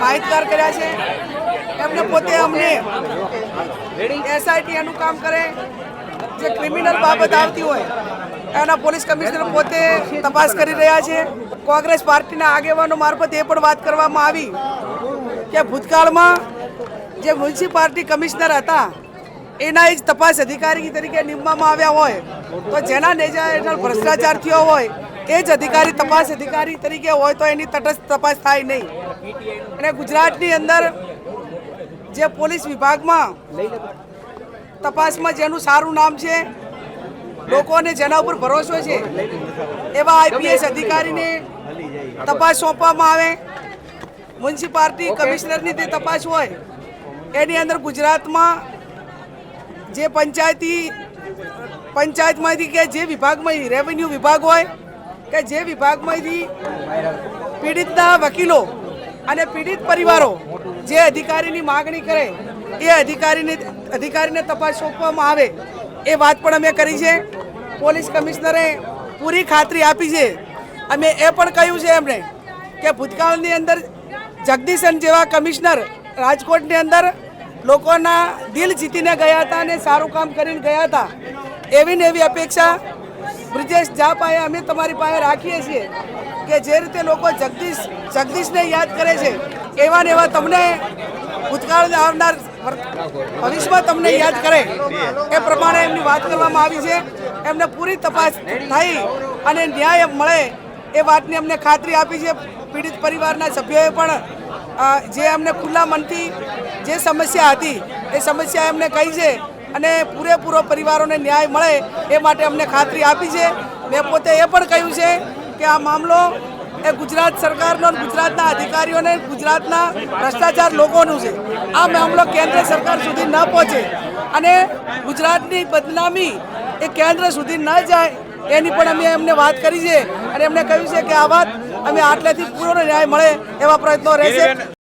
માહિતગાર કર્યા છે. એમને પોતે અમને એસઆઈટી એનું કામ કરે. જે ક્રિમિનલ બાબત આવતી હોય, એના પોલીસ કમિશનર પોતે તપાસ કરી રહ્યા છે. કોંગ્રેસ પાર્ટીના આગેવાનો મારફત એ પણ વાત કરવામાં આવી કે ભૂતકાળમાં જે મ્યુનિસિપાલિટી કમિશનર હતા, એના જ તપાસ અધિકારી તરીકે નિમવામાં આવ્યા હોય. તો જેના નેજા હેઠળ ભ્રષ્ટાચાર થયો હોય, એ જ અધિકારી તપાસ અધિકારી તરીકે હોય તો એની તટસ્થ તપાસ થાય નહીં. અને ગુજરાતની અંદર જે પોલીસ વિભાગમાં તપાસમાં જેનું સારું નામ છે, લોકોને જેના ઉપર ભરોસો છે, એવા આઈપીએસ અધિકારીને તપાસ સોંપવામાં આવે. મ્યુનિસિપાલિટી કમિશનરની તે તપાસ હોય, એની અંદર ગુજરાતમાં જે પંચાયતી, પંચાયતમાંથી કે જે વિભાગમાંથી રેવન્યુ વિભાગ હોય, કે જે વિભાગમાંથી પીડિતના વકીલો અને પીડિત પરિવારો જે અધિકારીની માગણી કરે, એ અધિકારીને અધિકારીને તપાસ સોંપવામાં આવે, એ વાત પણ અમે કરી છે. પોલીસ કમિશનરે પૂરી ખાતરી આપી છે. અમે એ પણ કહ્યું છે એમણે કે ભૂતકાળની અંદર જગદીશન જેવા કમિશનર રાજકોટની અંદર લોકોના દિલ જીતીને ગયા હતા અને સારું કામ કરીને ગયા હતા. એવી ને એવી અપેક્ષા બ્રિજેશ જા પાસે અમે તમારી પાસે રાખીએ છીએ કે જે રીતે લોકો જગદીશ, જગદીશને યાદ કરે છે એવા ને એવા તમને ભૂતકાળ આવનાર ભવિષ્યમાં તમને યાદ કરે એ પ્રમાણે એમની વાત કરવામાં આવી છે. એમને પૂરી તપાસ થઈ અને ન્યાય મળે એ વાતની અમને ખાતરી આપી છે. પીડિત પરિવારના સભ્યોએ પણ જે અમને ખુલ્લા મનથી જે સમસ્યા હતી, એ સમસ્યા એમને કહી છે અને પૂરેપૂરો પરિવારોને ન્યાય મળે એ માટે અમને ખાતરી આપી છે. મેં પોતે એ પણ કહ્યું છે કે આ મામલો એ ગુજરાત સરકારનો ગુજરાતના અધિકારીઓને ગુજરાતના ભ્રષ્ટાચાર લોકોનું છે. આ મામલો કેન્દ્ર સરકાર સુધી ન પહોંચે અને ગુજરાતની બદનામી એ કેન્દ્ર સુધી ન જાય એની પણ અમે એમને વાત કરી છે અને એમને કહ્યું છે કે આ વાત અમે આટલેથી પૂરો ન્યાય મળે એવા પ્રયત્નો રહેશે.